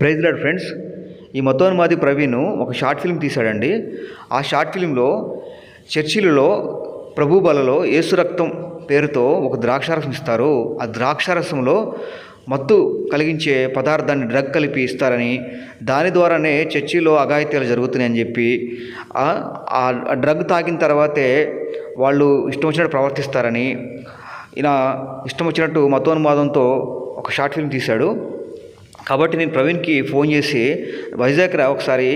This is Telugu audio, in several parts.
ప్రైజ్ లాడ్ ఫ్రెండ్స్ ఈ మతోన్మాది ప్రవీణ్ ఒక షార్ట్ ఫిల్మ్ తీశాడండి. ఆ షార్ట్ ఫిల్మ్లో చర్చిలలో ప్రభు బలలో యేసు రక్తం పేరుతో ఒక ద్రాక్షారసం ఇస్తారు. ఆ ద్రాక్షారసంలో మత్తు కలిగించే పదార్థాన్ని డ్రగ్ కలిపి ఇస్తారని దాని ద్వారానే చర్చిలో అఘాయిత్యాలు జరుగుతున్నాయని చెప్పి ఆ ఆ డ్రగ్ తాగిన తర్వాతే వాళ్ళు ఇష్టం వచ్చినట్టు ప్రవర్తిస్తారని ఇలా ఇష్టం వచ్చినట్టు మతోన్మాదంతో ఒక షార్ట్ ఫిల్మ్ తీశాడు. కాబట్టి నేను ప్రవీణ్కి ఫోన్ చేసి వైజాగ్ రా ఒకసారి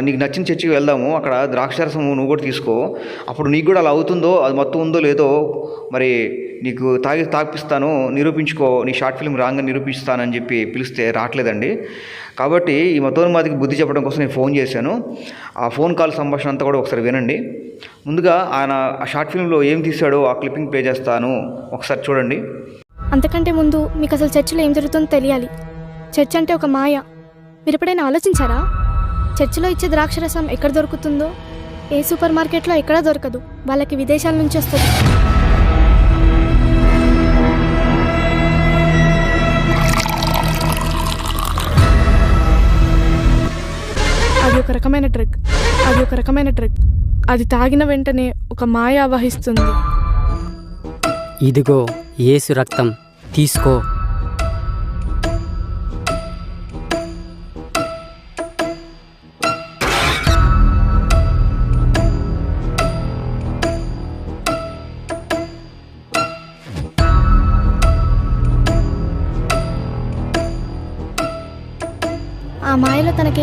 నీకు నచ్చిన చర్చికి వెళ్దాము అక్కడ ద్రాక్షారసం నువ్వు కూడా తీసుకో. అప్పుడు నీకు కూడా అలా అవుతుందో అది మొత్తం ఉందో లేదో మరి నీకు తాగి తాగిపిస్తాను నిరూపించుకో నీ షార్ట్ ఫిల్మ్ రాంగ్ నిరూపిస్తానని చెప్పి పిలిస్తే రావట్లేదండి. కాబట్టి ఈ మతోన్మాదికి బుద్ధి చెప్పడం కోసం నేను ఫోన్ చేశాను. ఆ ఫోన్ కాల్ సంభాషణ అంతా కూడా ఒకసారి వినండి. ముందుగా ఆయన ఆ షార్ట్ ఫిల్మ్లో ఏం తీశాడో ఆ క్లిప్పింగ్ ప్లే చేస్తాను. ఒకసారి చూడండి. అంతకంటే ముందు మీకు అసలు చర్చిలో ఏం జరుగుతుందో తెలియాలి. చర్చ్ అంటే ఒక మాయ. మీరు ఎప్పుడైనా ఆలోచించారా? చర్చిలో ఇచ్చే ద్రాక్షరసం ఎక్కడ దొరుకుతుందో? ఏ సూపర్ మార్కెట్లో ఎక్కడా దొరకదు. వాళ్ళకి విదేశాల నుంచి వస్తుంది. అది ఒక రకమైన డ్రగ్ అది ఒక రకమైన డ్రగ్ అది తాగిన వెంటనే ఒక మాయ ఆవహిస్తుంది. ఇదిగో ఏసు రక్తం. తీసుకో.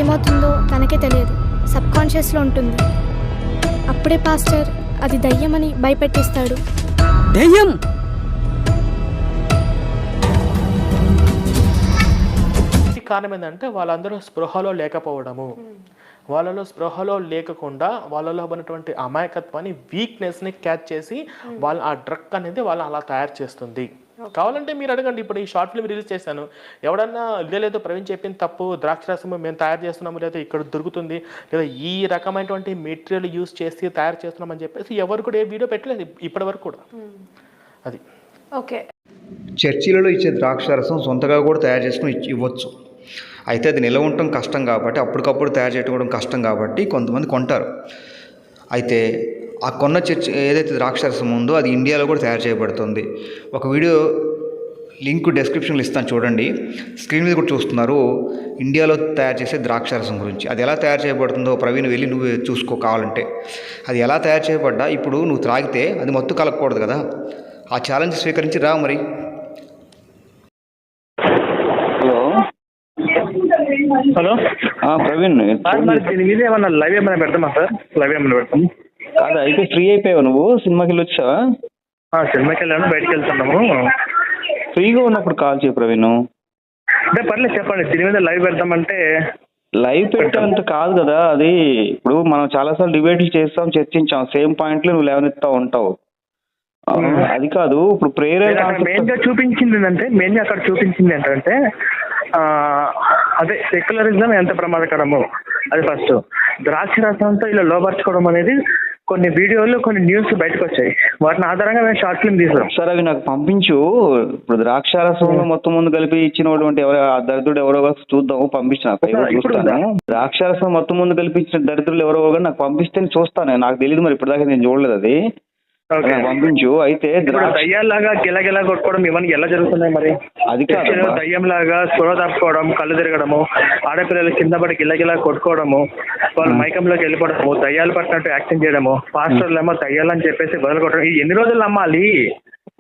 తనకేమవుతుందో తనకే తెలియదు. సబ్ కాన్షియస్లో ఉంటుంది. అప్పుడే పాస్టర్ అది దయ్యమని భయపెట్టిస్తాడు. దెయ్యం! కారణం ఏంటంటే వాళ్ళందరూ స్పృహలో లేకపోవడము. వాళ్ళలో స్పృహలో లేకుండా వాళ్ళలో ఉన్నటువంటి అమాయకత్వాన్ని వీక్నెస్ని క్యాచ్ చేసి వాళ్ళ ఆ డ్రగ్ అనేది వాళ్ళు అలా తయారు చేస్తుంది. కావాలంటే మీరు అడగండి. ఇప్పుడు ఈ షార్ట్ ఫిల్మ్ రిలీజ్ చేశాను. ఎవడన్నా ఇదే లేదో ప్రవీణ్ చెప్పిన తప్పు ద్రాక్షరసము మేము తయారు చేస్తున్నాము లేదా ఇక్కడ దొరుకుతుంది లేదా ఈ రకమైనటువంటి మెటీరియల్ యూస్ చేసి తయారు చేస్తున్నామని చెప్పేసి ఎవరు కూడా ఏ వీడియో పెట్టలేదు ఇప్పటి వరకు కూడా. అది. ఓకే చర్చిలలో ఇచ్చే ద్రాక్షారసం సొంతగా కూడా తయారు చేసుకుని ఇవ్వచ్చు. అయితే అది నిలవ ఉండటం కష్టం కాబట్టి అప్పటికప్పుడు తయారు చేయడం కష్టం కాబట్టి కొంతమంది కొంటారు. అయితే ఆ కొన్న చర్చి ఏదైతే ద్రాక్షారసం ఉందో అది ఇండియాలో కూడా తయారు చేయబడుతుంది. ఒక వీడియో లింక్ డెస్క్రిప్షన్లో ఇస్తాను చూడండి. స్క్రీన్ మీద కూడా చూస్తున్నారు. ఇండియాలో తయారు చేసే ద్రాక్షారసం గురించి. అది ఎలా తయారు చేయబడుతుందో ప్రవీణ్ వెళ్ళి నువ్వు చూసుకో కావాలంటే. అది ఎలా తయారు చేయబడ్డా ఇప్పుడు నువ్వు త్రాగితే అది మత్తు కలగకూడదు కదా. ఆ ఛాలెంజ్ స్వీకరించి రా మరి. హలో. హలో. ఆ, ప్రవీణ్ దీని మీద ఏమన్నా లైవ్ ఏమైనా పెడతామా సార్? లైవ్ ఏమైనా పెడతాం కాదు అయితే ఫ్రీ అయిపోయావు నువ్వు? సినిమాకి వెళ్ళి వచ్చావా సినిమాకి వెళ్ళాను బయటకు వెళ్తున్నాము. ఫ్రీగా ఉన్నప్పుడు కాల్ చేయి ప్రవీణ్. అంటే పర్లేదు చెప్పండి. దీని మీద లైవ్ పెడతామంటే లైవ్ పెట్టాలంత కాదు కదా అది ఇప్పుడు మనం చాలాసార్లు డిబేట్లు చేస్తాం చర్చించాం. సేమ్ పాయింట్లు నువ్వు లేవనెత్తా ఉంటావు. అది కాదు ఇప్పుడు అక్కడ మెయిన్గా చూపించింది ఏంటంటే మెయిన్గా అక్కడ చూపించింది ఏంటంటే అదే సెక్యులరిజం ఎంత ప్రమాదకరమో. అది ఫస్ట్ ద్రాక్ష రసంతో ఇలా లోపరుచుకోవడం అనేది కొన్ని వీడియోలు కొన్ని న్యూస్ బయటకు వచ్చాయి వాటిని ఆధారంగా మేము షార్ట్ ఫిల్మ్ తీసాం. సరే అవి నాకు పంపించు. ఇప్పుడు ద్రాక్షారసంలో మొత్తం ముందు కలిపి ఇచ్చినటువంటి ఎవరో ఆ దరిద్రుడు ఎవరో ఒకరు చూద్దాం పంపించు నాకు ఎవరో ఇప్పుడు చూస్తాను. ద్రాక్షారసం మొత్తం ముందు కలిపి ఇచ్చిన దరిద్రులు ఎవరో నాకు పంపిస్తే చూస్తాను. నాకు తెలియదు మరి ఇప్పటిదాకా నేను చూడలేదు అది. పంపించు. అయితే దయ్యాల్లాగా గిలగిలా కొట్టుకోవడం ఇవన్నీ ఎలా జరుగుతున్నాయి మరి? అది చర్చిలో దయ్యంలాగా స్పృహ తప్పుకోవడం కళ్ళు తిరగడము ఆడపిల్లలు కింద పడి గిల్లగిలా కొట్టుకోవడము వాళ్ళు మైకంలోకి వెళ్ళిపోవడము దయ్యాలు పట్టినట్టు యాక్టింగ్ చేయడము పాస్టర్లు ఏమో దయ్యాలని చెప్పేసి బదులు కొట్టడం. ఇది ఎన్ని రోజులు నమ్మాలి?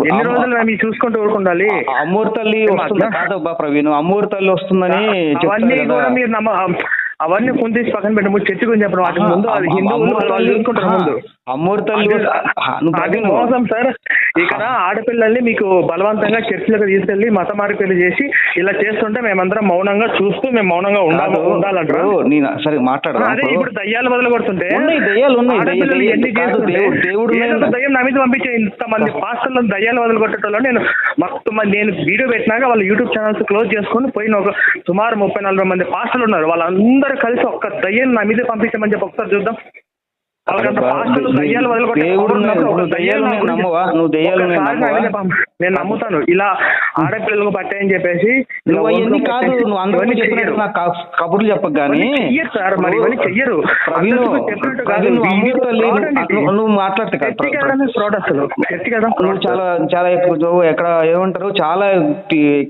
ఎన్ని రోజులు మేము చూసుకుంటూ ఊరుకుండాలి? అమ్మూర్ తల్లి వస్తుంది? కాదబ్బా ప్రవీణ్ అమ్మూర్ తల్లి వస్తుందని అవన్నీ కూడా మీరు నమ్మ అవన్నీ కొంత పక్కన పెట్టి ముందు చర్చి గురించి చెప్పడం. వాటికి ముందు అది హిందువులు వాళ్ళు చూసుకుంటారు ముందు. అది- మోసం సార్. ఇక్కడ ఆడపిల్లల్ని మీకు బలవంతంగా చర్చిలకు తీసుకెళ్ళి మత మార్పిడి చేసి ఇలా చేస్తుంటే మేమందరం మౌనంగా చూస్తూ మేము మౌనంగా ఉండాలి ఉండాలంటారు? నేను సరే మాట్లాడదాం అదే ఇప్పుడు. దయ్యాలు వదలు కొడుతుంటే దయ్యాలు దేవుడు-. దయ్యం నా మీద పంపించే ఇంతమంది పాస్టర్లను దయ్యాలు వదలు కొట్టేటోళ్ళు నేను మొత్తం మంది నేను వీడియో పెట్టినాక వాళ్ళ యూట్యూబ్ ఛానల్స్ క్లోజ్ చేసుకొని పోయిన ఒక సుమారు ముప్పై నలభై మంది పాస్టర్లు ఉన్నారు. వాళ్ళందరూ కలిసి ఒక్క దయ్యం నా మీద పంపించమని చెప్పి ఒకసారి చూద్దాం. నేను నమ్ముతాను. ఇలా ఆడపిల్లలకు పట్టాయని చెప్పేసి నువ్వు అవన్నీ ఒంట్లో కాదు. పట్టేసి నువ్వు అందరూ ఇవన్నీ చెప్పినట్టు. నాకు కబుర్లు చెప్పకు చెయ్యరు సార్, మరి ఇవన్నీ చెయ్యరు. నువ్వు మాట్లాడితే అసలు కదా. నువ్వు. చాలా చాలా ఎక్కువ నువ్వు ఎక్కడ ఏమంటారు చాలా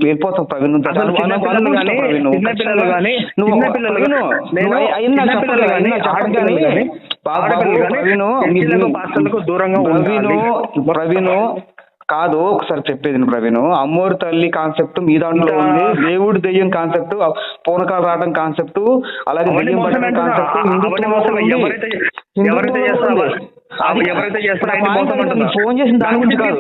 వెళ్ళిపోతావు ప్రవీణ్. నువ్వు పిల్లలు కానీ నువ్వు. కానీ ప్రవీణ్, ప్రవీణ్, దూరంగా ప్రవీణ్ ప్రవీణ్ కాదు ఒకసారి చెప్పేది ప్రవీణ్. అమ్మోరు తల్లి కాన్సెప్ట్ మీ దాంట్లో ఉంది. దేవుడు దెయ్యం కాన్సెప్ట్ పూనకాలు రావడం కాన్సెప్ట్ అలాగే దెయ్యం పట్టడం. కాన్సెప్ట్ ఫోన్ చేసిన దాని గురించి కాదు.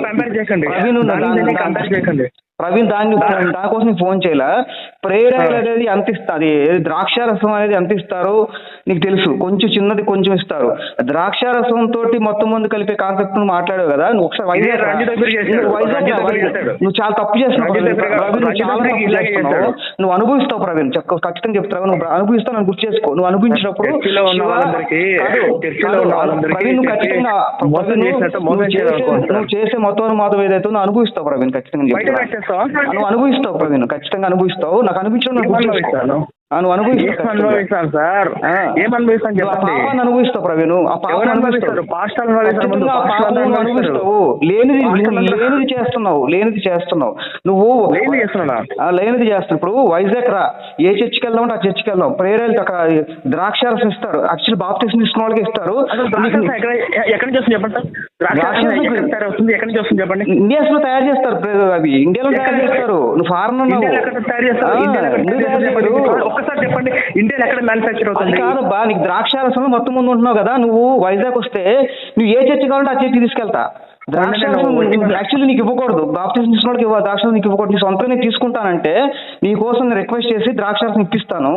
చేయకండి. ప్రవీణ్ దాని- దానికోసం నీకు ఫోన్ చేయాల? ప్రేయర్ అనేది ఎంత ఇస్తుంది? ద్రాక్షారసం అనేది ఎంత ఇస్తారు నీకు తెలుసు. కొంచెం చిన్నది కొంచెం ఇస్తారు. ద్రాక్షారసం తోటి మొత్తం మంది కలిపే కాన్సెప్ట్ నువ్వు మాట్లాడావు కదా? నువ్వు ఒకసారి వైజాగ్. నువ్వు చాలా తప్పు చేస్తున్నావు నువ్వు అనుభవిస్తావు ప్రవీణ్. ఖచ్చితంగా చెప్తావు నువ్వు అనుభవిస్తావు నన్ను గుర్తు చేసుకో. నువ్వు అనుభవించినప్పుడు ప్రవీణ్ నువ్వు ఖచ్చితంగా చేసే- అనుకో. నువ్వు చేసే మతం మాతం ఏదైతే ఉందో అనుభవిస్తావు ప్రవీణ్ ఖచ్చితంగా బయట అనుభవిస్తావు నేను ఖచ్చితంగా అనుభవిస్తావు. నాకు అనిపించడం నాకు అనుభవిస్తాను? నువ్వు ఖచ్చితంగా. అనుభవిస్తాను సార్. ఏం అనుభవిస్తాను చెప్పండి. పాపాన్ని అనుభవిస్తావు ప్రవీణ్. ఆ పాపం నువ్వు అనుభవిస్తారు అనుభవిస్తావు. లేనిది లేనిది చేస్తున్నావు. లేనిది చేస్తున్నావు. నువ్వు లేని చేస్తున్నా లేనిది చేస్తున్నావు. ఇప్పుడు వైజాగ్ రా. ఏ చర్చికి వెళ్దాం అంటే ఆ చర్చికి వెళ్దాం. ప్రేయర్లు అక్కడ ద్రాక్షారసం ఇస్తారు. యాక్చువల్ బాప్టిజం తీసుకున్న వాళ్ళకి ఇస్తారు. ఎక్కడ నుంచి వస్తుంది చెప్పండి ఎక్కడ నుంచి వస్తుంది చెప్పండి? ఇండియాస్లో తయారు చేస్తారు. అవి ఇండియాలో తయారు చేస్తారు? నువ్వు ఫారెన్ తయారు చేస్తారు? తయారు చెప్పండి. ఇండియాలో ఎక్కడ మ్యానుఫ్యాక్చర్ అవుతుంది? కాదబ్బా నీకు ద్రాక్షారసం మొత్తం ముందు ఉంటున్నావు కదా నువ్వు వైజాగ్ వస్తే నువ్వు ఏ చర్చి కావాలంటే ఆ చర్చి తీసుకెళ్తా. ద్రాక్షారసం యాక్చువల్లీ నీకు ఇవ్వకూడదు. బాప్టిజం తీసుకున్నోడికి ఇవ్వ ద్రాక్షారసం నీకు ఇవ్వకూడదు. నీ సొంతంగా నేను తీసుకుంటానంటే నీ కోసం నేను రిక్వెస్ట్ చేసి ద్రాక్షారసం ఇప్పిస్తాను.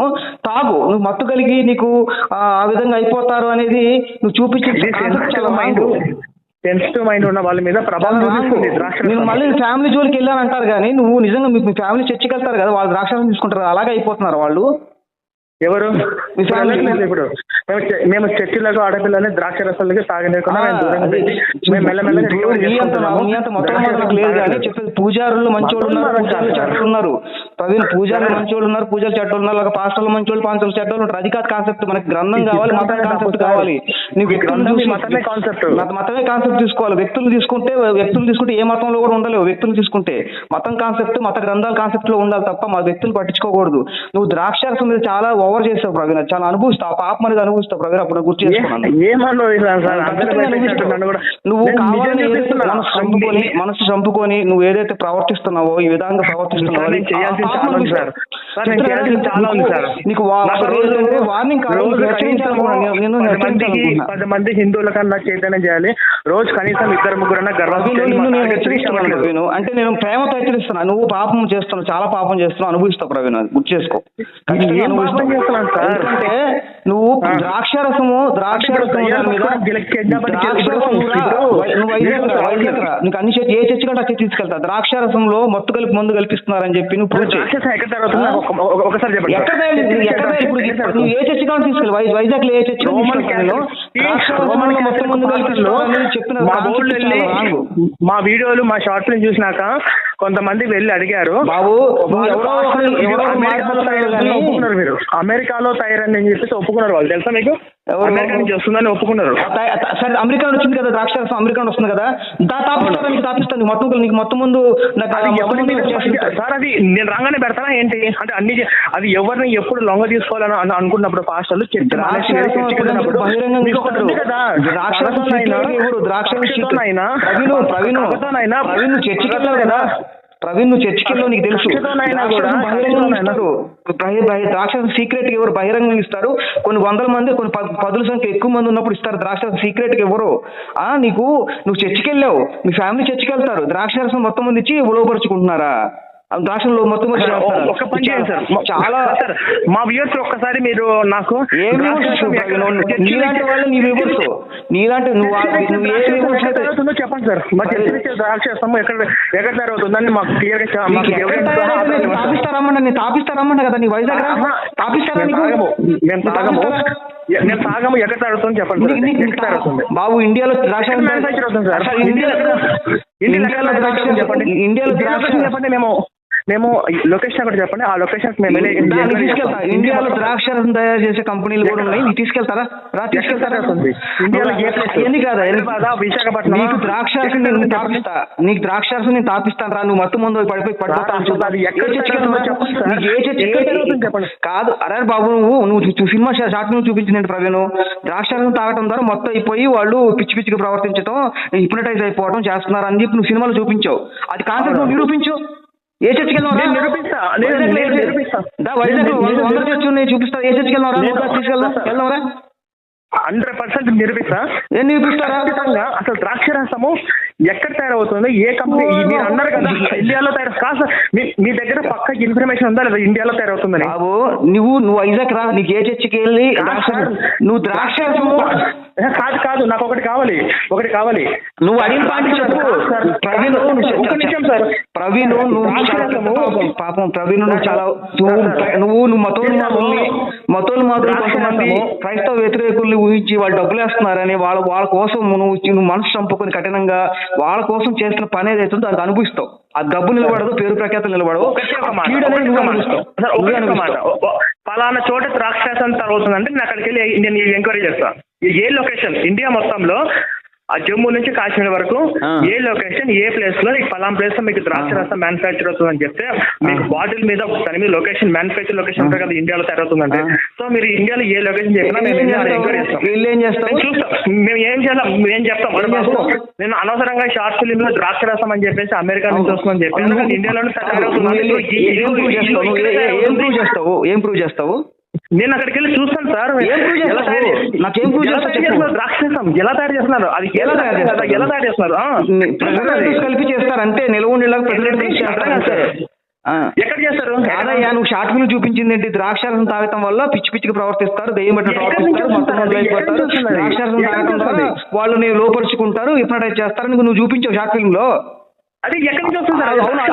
తాగు నువ్వు మత్తు కలిగి నీకు ఆ విధంగా అయిపోతారు అనేది నువ్వు చూపించే మైండ్. సెన్సిటివ్ మైండ్ ఉన్న వాళ్ళ మీద ప్రభావం. చూపిస్తుంది ద్రాక్షారసం. నేను మళ్ళీ ఫ్యామిలీ జోలికి వెళ్ళాను అంటారు కానీ నువ్వు నిజంగా మీ ఫ్యామిలీ చర్చికి వెళ్తారు కదా వాళ్ళు ద్రాక్షారసం తీసుకుంటారు అలాగే అయిపోతున్నారు వాళ్ళు ఎవరు? ఇప్పుడు మేము చర్చిలకు ఆడపిల్లల్ని ద్రాక్ష రసాలకి ద్రాక్ష నాకు రసం తాగలేదు. చెప్పేది పూజారులు మంచోళ్ళు ఉన్నారు పూజారులు ఉన్నారు. ప్రవీణ్ పూజారులు మంచోళ్ళు ఉన్నారు పూజలు చెడ్డోళ్ళు ఉన్నారు ఒక పాస్టర్లు మంచోళ్ళు పాంచోళ్ళు చెడ్డోళ్ళు ఉంటారు అది కాదు కాన్సెప్ట్. మనకి గ్రంథం కావాలి మతం కాన్సెప్ట్ కావాలి. చూసి మతమే. మత- మతమే కాన్సెప్ట్ తీసుకోవాలి. వ్యక్తులు తీసుకుంటే వ్యక్తులు తీసుకుంటే ఏ మతంలో కూడా ఉండలేవు. వ్యక్తులు తీసుకుంటే మతం కాన్సెప్ట్ మత గ్రంథాల కాన్సెప్ట్లో ఉండాలి తప్ప మా వ్యక్తులు పట్టించుకోకూడదు. నువ్వు ద్రాక్షారసం మీద చాలా ఓవర్ చేస్తావు ప్రవీణ్. చాలా అనుభవిస్తావు. ఆ పాపం అనేది అనుభవిస్తావు ప్రవీణ్. అప్పుడు గుర్తు చేసుకున్నాను నువ్వు కావాలని. మనసు చంపుకొని మనసు చంపుకొని నువ్వు ఏదైతే ప్రవర్తిస్తున్నావో ఈ విధంగా ప్రవర్తిస్తున్నావో నీకు- వార్నింగ్. నేను- నేను పది మందికి హెచ్చరించాలనుకున్నా. పది మంది హిందువుల కన్నా చైతన్యం చేయాలి. రోజు కనీసం ఇద్దరు నిన్ను నేను హెచ్చరిస్తున్నాను ప్రవీణ్. అంటే నేను ప్రేమతో హెచ్చరిస్తున్నా. నువ్వు పాపం చేస్తున్నావు చాలా పాపం చేస్తున్నావు అనుభవిస్తావు ప్రవీణ్. గుర్తు చేసుకో. చేస్తున్నాను సార్? ఎందుకంటే నువ్వు ఆ. ద్రాక్షారసము ద్రాక్షారసం దయ్యాలు దాని మీద పట్టుకొని గిలకి కిడ్నాప్ అని చెప్పి ద్రాక్షారసం ఇప్పుడు- రా. ఇప్పుడు నువ్వు వైజాగ్ రా, నేను వైజాగ్ రా. నీకు అన్ని చర్చి- ఏ చర్చి కంటే చర్చి తీసుకెళ్తా ద్రాక్షారసంలో మత్తు కలిపి మందు కల్పిస్తున్నారని చెప్పి నువ్వు ఒక- ఒకసారి నువ్వు ఏ చర్చి కావాలి తీసుకెళ్ళి వైజాగ్లో ఏ చర్చి. మా వీడియోలు మా షార్ట్ ఫిల్మ్ చూసినాక కొంతమంది వెళ్ళి అడిగారు బాబు ఒప్పుకున్నారు మీరు. అమెరికాలో తయారని అని చెప్పేసి ఒప్పుకున్నారు వాళ్ళు. తెలుసా మీకు? ఎవరు? అమెరికా నుంచి వస్తుందని ఒప్పుకున్నారు సరే అమెరికా వచ్చింది కదా ద్రాక్షారసం అమెరికా వస్తుంది కదా తాపిస్తాను నీకు తాపిస్తాను మొత్తం నీకు మొత్తం ముందు. సార్ అది నేను రాగానే పెడతానా ఏంటి? అంటే అన్ని అది ఎవరిని ఎప్పుడు లొంగ తీసుకోవాలని అను- అనుకున్నప్పుడు పాస్టర్లు? ద్రాక్షారసం పగతోనైనా- ప్రవీణ్ ప్రవీణ్ చర్చికి వెళ్ళావు కదా. ప్రవీణ్ నువ్వు చర్చికి వెళ్ళావు నీకు తెలుసు. ద్రాక్షారసం సీక్రెట్ ఎవరు బహిరంగంగా ఇస్తారు. కొన్ని వందల మంది కొన్ని పదుల సంఖ్య ఎక్కువ మంది ఉన్నప్పుడు ఇస్తారు ద్రాక్షారసం సీక్రెట్ ఎవరు? ఆ నీకు నువ్వు చర్చికి వెళ్ళావు మీ ఫ్యామిలీ చర్చికి వెళ్తారు. ద్రాక్షారసం మొత్తం మంది ఇచ్చి లోపరుచుకుంటున్నారా ద్రాక్షలో మొత్తం? ఒక పని చేయండి సార్ చాలా సార్ మా వ్యూర్స్ ఒక్కసారి మీరు నాకు నీలాంటి వాళ్ళు నీ నీలాంటి నువ్వు చెప్పండి సార్ మా ద్రాక్షరసం ఎక్కడ ఎక్కడ జరుగుతుందని మాకు క్లియర్గా. తాపిస్తారమ్మన్నా నేను తాపిస్తారమ్మన్నా కదా నీ వైజాగ్. తాపిస్తారా మేము తాగము. నేను తాగము ఎక్కడ తాగుతుంది చెప్పండి తాగుతుంది బాబు ఇండియాలో ద్రాక్ష మ్యానుఫ్యాక్చర్ అవుతుంది సార్ ఇండియాలో ఇండియాలో ద్రాక్ష చెప్పండి. ఇండియాలో ద్రాక్ష చెప్పండి మేము. మేము లొకేషన్ ఒకటి చెప్పండి. ఆ లొకేషన్. ఇండియాలో ద్రాక్షరసం తయారు చేసే కంపెనీలు కూడా ఉన్నాయి. తీసుకెళ్తారా? రా తీసుకెళ్తారా? అవన్నీ కాదా? విశాఖపట్నం నీకు నేను తాపిస్తా. నీకు ద్రాక్షరసం నేను తాపిస్తాను రా. నువ్వు మొత్తం ముందు పడిపోయి అది ఎక్కడ? చెప్పండి సార్. నీకు ఏ చర్చి ఎక్కడ జరుగుతుంది చెప్పండి. కాదు. అరే బాబు నువ్వు నువ్వు సినిమా షా- షార్ట్ నువ్వు చూపించినట్టు ప్రవీణ్. ద్రాక్షరసం తాగటం ద్వారా మొత్తం అయిపోయి వాళ్ళు పిచ్చి పిచ్చిగా ప్రవర్తించడం హిప్నటైజ్ అయిపోవడం చేస్తున్నారు అని చెప్పి నువ్వు సినిమాలో చూపించావు. అది కాన్సెప్ట్ నువ్వు నిరూపించు. ఏ చర్చికి నేను నిరూపిస్తా. నేను- నేను నిరూపిస్తా. వైజాగ్ నేను- నేను- వంద చర్చి ఉన్నాయి చూపిస్తా. ఏ చర్చికి నేను- నువ్వు తీసుకెళ్దాం హండ్రెడ్ పర్సెంట్ నిరూపిస్తా. ఏం నిరూపిస్తారా ఖచ్చితంగా అసలు ద్రాక్ష రసము ఎక్కడ తయారవుతుందో? ఏ కంపెనీ? మీరు అన్నారు కదా ఇండియాలో తయారు కాదు మీ మీ దగ్గర పక్క ఇన్ఫర్మేషన్ ఉందా లేదా? ఇండియాలో తయారవుతుందని. బాబు నువ్వు నువ్వు వైజాగ్ రా. నీకు ఏ చర్చికి వెళ్ళి. నువ్వు ద్రాక్షరసము కాదు కాదు నాకు ఒకటి కావాలి ఒకటి కావాలి. నువ్వు అడిగిన పాయింట్ చెప్పు. ప్రవీణ్ ఒక్క నిమిషం సార్. ప్రవీణ్ నువ్వు పాపం ప్రవీణ్ నువ్వు చాలా నువ్వు నువ్వు మతోలు మాదుల్ని మతోలు మాదులు కొంతమంది క్రైస్తవ వ్యతిరేకుల్ని ఊహించి వాళ్ళు డబ్బులు వేస్తున్నారని వాళ్ళ వాళ్ళ కోసం నువ్వు నువ్వు మనసు చంపుకొని కఠినంగా వాళ్ళ కోసం చేస్తున్న పని ఏదైతే దానికి అనుభవిస్తావు. ఆ డబ్బు నిలబడదు పేరు ప్రఖ్యాతలు నిలబడవు. ఒక ఒక ఒక పలానా చోట ద్రాక్షాసం అవుతుందంటే నేను అక్కడికి వెళ్ళి నేను ఎంక్వైరీ చేస్తా ఏ లొకేషన్ ఇండియా మొత్తంలో ఆ జమ్మూ నుంచి కాశ్మీర్ వరకు. ఏ లొకేషన్ ఏ ప్లేస్లో ఈ పలానా ప్లేస్లో మీకు ద్రాక్ష రసం మ్యానుఫ్యాక్చర్ అవుతుందని చెప్తే మీకు బాటిల్ మీద దాని మీద లొకేషన్ మ్యానుఫ్యాక్చర్ లొకేషన్ ఉంటుంది కదా ఇండియాలో తయారవుతుందంటే. సో మీరు ఇండియాలో ఏ లొకేషన్ చెప్పినా మేము చేస్తాం. వీళ్ళు ఏం? మేము చూస్తాం. మేము ఏం చేయాలి మేము చెప్తాం? నేను అనవసరంగా షార్ట్ ఫిలిం లో ద్రాక్ష రసం అని చెప్పేసి అమెరికా నుంచి వస్తుందని ఏ- ఏ- ఏం ప్రూవ్ చేస్తావు? ఏం ప్రూవ్ చేస్తావు? నేను అక్కడికి వెళ్ళి చూస్తాను సార్. ఎలా? తయారు? నాకేం. చేస్తున్నారు? ద్రాక్షరసం ఎలా తయారు చేస్తున్నారు? అది ఎలా తయారు చేస్తారు? ఎలా తయారు చేస్తున్నారు? కలిపి చేస్తారు. అంతే నిలవ. ఎక్కడ చేస్తారు? కాదయ్యా నువ్వు షార్ట్ ఫిల్మ్ చూపించింది ఏంటి? ద్రాక్షారసం తాగటం వల్ల పిచ్చి పిచ్చికి ప్రవర్తిస్తారు. దెయ్యం ప్రవర్తిస్తారు? ద్రాక్షారసం ఎక్కడి తాగటం? వాళ్ళు నేను లోపరుచుకుంటారు హిప్నటైజ్ చేస్తారు. నువ్వు చూపించావు షార్ట్ ఫిల్మ్లో అది ఎక్కడి నుంచి వస్తుంది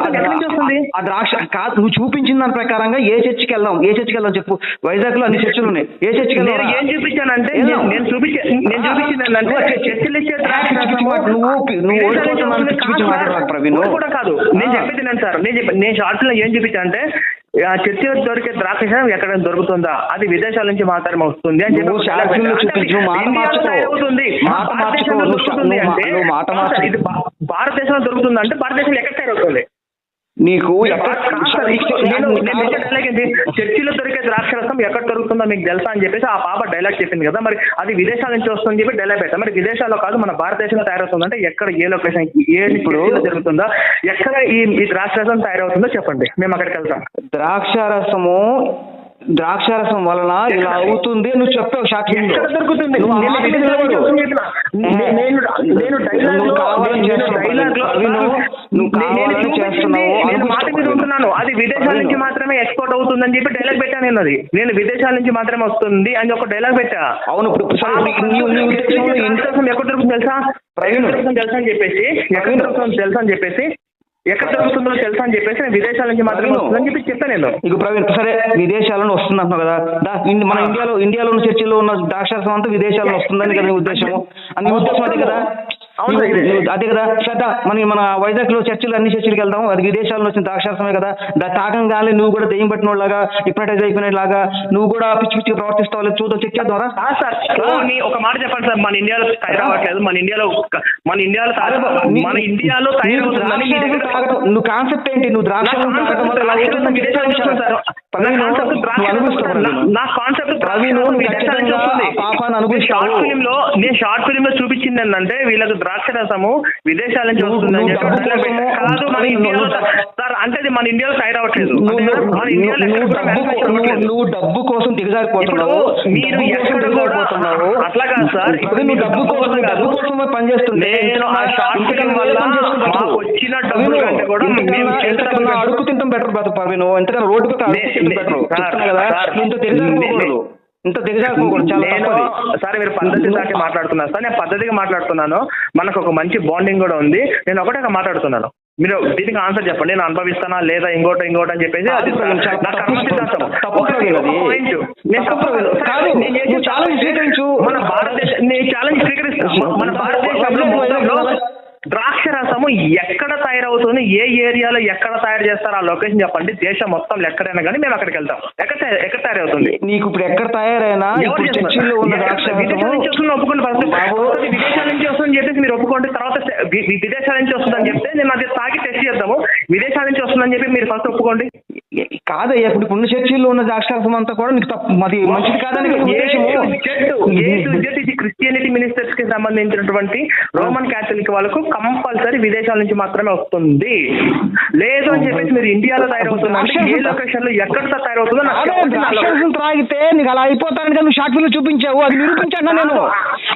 ఎక్కడి నుంచి వస్తుంది ఆ ద్రాక్ష కాదు నువ్వు చూపించిన దాని ప్రకారంగా ఏ చర్చికి వెళ్దాం ఏ చర్చికి వెళ్దాం చెప్పు వైజాగ్లో అన్ని చర్చిలు ఉన్నాయి ఏ చర్చికి వెళ్దాం ఏం చూపించానంటే? నేను- చూపించే నేను చూపించింది ఏంటంటే చర్చలు ఇచ్చే మాట. నువ్వు నువ్వు ఓడిపోతున్నావు పిచ్చి పిచ్చి ప్రవీణ్. కూడా కాదు నేను. చెప్పేది నేను సార్ నేను చెప్పి నేను షార్ట్లో ఏం చూపించానంటే ఆ చర్చిలో దొరికే ద్రాక్ష ఎక్కడ దొరుకుతుందా? అది విదేశాల నుంచి మాత్రమే వస్తుంది అని చెప్పి భారతదేశంలో దొరుకుతుంది అంటే భారతదేశంలో దొరుకుతుంది అంటే భారతదేశంలో ఎక్కడ తయారవుతుంది? నీకు చర్చిలో దొరికే ద్రాక్షరసం ఎక్కడ దొరుకుతుందో మీకు తెలుసా అని చెప్పేసి ఆ పాప డైలాగ్ చెప్పింది కదా. మరి అది విదేశాల నుంచి వస్తుందని చెప్పి డైలాగ్ పెట్టా మరి విదేశాల్లో కాదు మన భారతదేశంలో తయారవుతుంది అంటే ఎక్కడ ఏ లొకేషన్ ఏ జరుగుతుందో ఎక్కడ ఈ ఈ ద్రాక్షరసం తయారవుతుందో చెప్పండి. మేము అక్కడికి వెళ్తాం. ద్రాక్షారసము ద్రాక్షారసం వలన ఇలా అవుతుంది నువ్వు చెప్పావు ఎక్కడ దొరుకుతుంది? నువ్వు నేను చేస్తున్నావు. నువ్వు కావాలని చేస్తున్నావు. ఉంటున్నాను అది విదేశాల నుంచి మాత్రమే ఎక్స్పోర్ట్ అవుతుందని చెప్పి డైలాగ్ పెట్టాను నేను అది. నేను విదేశాల నుంచి మాత్రమే వస్తుంది అని ఒక డైలాగ్ పెట్టా. అవును ఎక్కడ దొరుకుతుంది తెలుసా? తెలుసా అని చెప్పేసి ఎక్కడ. దొరుకుతుందో తెలుసా అని చెప్పేసి ఎక్కడ దొరుకుతుందో తెలుసా అని చెప్పేసి నేను విదేశాల నుంచి మాత్రమే. వస్తుందని చెప్పి చెప్పాను నేను. ఇక ప్రవీణ్ సరే విదేశాలను వస్తుంది అంటున్నావు కదా. మన ఇండియాలో ఇండియాలో ఉన్న చర్చిలో ఉన్న ద్రాక్షారసం అంతా విదేశాల్లో వస్తుందని కదా నీ ఉద్దేశము. అని నీ ఉద్దేశం అదే కదా. అదే కదా శ్రద్ధ. మన మన వైజాగ్లో చర్చిలు అన్ని చర్చిలకు వెళ్దాం. అది విదేశాల్లో వచ్చిన ద్రాక్షారసమే కదా. దా తాగంగానే నువ్వు కూడా దెయ్యం పట్టిన వాళ్ళగా హిప్నటైజ్ అయిపోయినలాగా నువ్వు కూడా పిచ్చి పిచ్చిగా ప్రవర్తిస్తావు చూద్దాం చెక్ చేద్దాం రా. ఆ? సార్ పోనీ ఒక మాట చెప్పండి సార్. మన ఇండియాలో తయారవ్వట్లేదు మన ఇండియాలో మన ఇండియాలో మన ఇండియాలో నువ్వు కాన్సెప్ట్ ఏంటి? నువ్వు సార్. నా కాన్సెప్ట్ నువ్వు ఖచ్చితంగా పాపాన్ని అనుభవిస్తావు. షార్ట్ ఫిల్మ్లో నేను షార్ట్ ఫిల్మ్లో చూపించింది ఏంటంటే వీళ్ళకి ద్రాక్ష రసము విదేశాల నుంచి నువ్వు- వస్తుందని నువ్వు కోసము- పెట్టాను. కాదు మన ఇండియాలో నువ్వు సార్ అంటే మన ఇండియాలో నువ్వు నువ్వు- నువ్వు నువ్వు అవ్వట్లేదు. నువ్వు డబ్బు కోసం దిగజారిపోతున్నావు మీరు ఎక్కడ అట్లా కాదు సార్. ఇప్పుడు నువ్వు డబ్బు కోసం డబ్బు కోసం పనిచేస్తుంటే నేను ఆ షార్ట్ ఫిల్మ్ వల్ల మాకు. వచ్చిన డబ్బుల కంటే కూడా మేము అడుగు తింటాం బెటర్ బతుకు ప్రవీణ్ ఇంతకన్నా రోడ్డు పక్క అడుగు నే- తింటాం నే- బెటర్ కదా నువ్వు ఇంత దిగజారిపోకూడదు ఇంత దిగజారిపోకూడదు చాలా నేను సరే మీరు పద్ధతి దాటి మాట్లాడుతున్నారు సార్. నేను పద్ధతిగా మాట్లాడుతున్నాను. మనకు ఒక మంచి బాండింగ్ కూడా ఉంది. నేను ఒకటే మాట్లాడుతున్నాను. మీరు దీనికి ఆన్సర్ చెప్పండి. నేను అనుభవిస్తానా లేదా ఇంకోటి ఇంకోటి అని చెప్పేసి అది చాలా నా కర్మ సిద్ధాంతం. ఛాలెంజ్ స్వీకరించు. మన భారతదేశ ఛాలెంజ్ స్వీకరిస్తాను మన భారతదేశంలో ద్రాక్ష రసము ఎక్కడ తయారవుతుంది? ఏ ఏరియాలో ఎక్కడ తయారు చేస్తారు? ఆ లొకేషన్ చెప్పండి. దేశం మొత్తం ఎక్కడైనా కానీ మేము అక్కడికి వెళ్తాం. ఎక్కడ ఎక్కడ తయారవుతుంది? నీకు ఇప్పుడు ఎక్కడ తయారైనా ఒప్పుకోండి విదేశాల నుంచి వస్తుందని చెప్పేసి మీరు ఒప్పుకోండి. తర్వాత విదేశాల నుంచి వస్తుందని చెప్తే నేను అది తాగి టెస్ట్ చేద్దాము. విదేశాల నుంచి వస్తుందని చెప్పి మీరు ఫస్ట్ ఒప్పుకోండి. కాదయ్యా ఇప్పుడు ఉన్న చర్చిల్లో ఉన్న ద్రాక్షారసం అంతా కూడా నీకు తప్పు అది మంచిది కాదని క్రిస్టియానిటీ మినిస్టర్స్కి సంబంధించినటువంటి రోమన్ క్యాథలిక్ వాళ్ళకు కంపల్సరీ విదేశాల నుంచి మాత్రమే వస్తుంది. లేదు అని చెప్పేసి మీరు ఇండియాలో తయారవుతుందంటే ఏ లొకేషన్లో ఎక్కడ తయారవుతుందో ద్రాక్షారసం త్రాగితే నీకు అలా అయిపోతాను కదా నువ్వు షార్ట్ ఫిల్మ్ చూపించావు. అది నిరూపించాను నేను.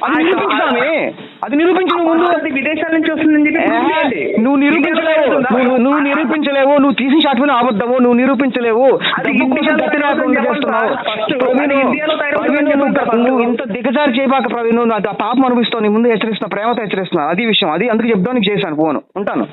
అది నిరూపించామే అది నిరూపించు నువ్వు. ముందు అది విదేశాల నుంచి వస్తుందని చెప్పి. నువ్వు నిరూపించలేవు. నువ్వు నిరూపించలేవు. నువ్వు తీసిన షార్ట్ ఫిల్మ్ అబద్ధము నువ్వు నిరూపించలేవు. నువ్వు. ఇంత దిగజారి చేయబాక ప్రవీణ్ నువ్వు పాపం అనిపిస్తావు నీ ముందు హెచ్చరిస్తున్నా ప్రేమతో హెచ్చరిస్తున్నా అది విషయం. అది అందుకు చెప్దానికి చేశాను. ఫోన్. ఉంటాను.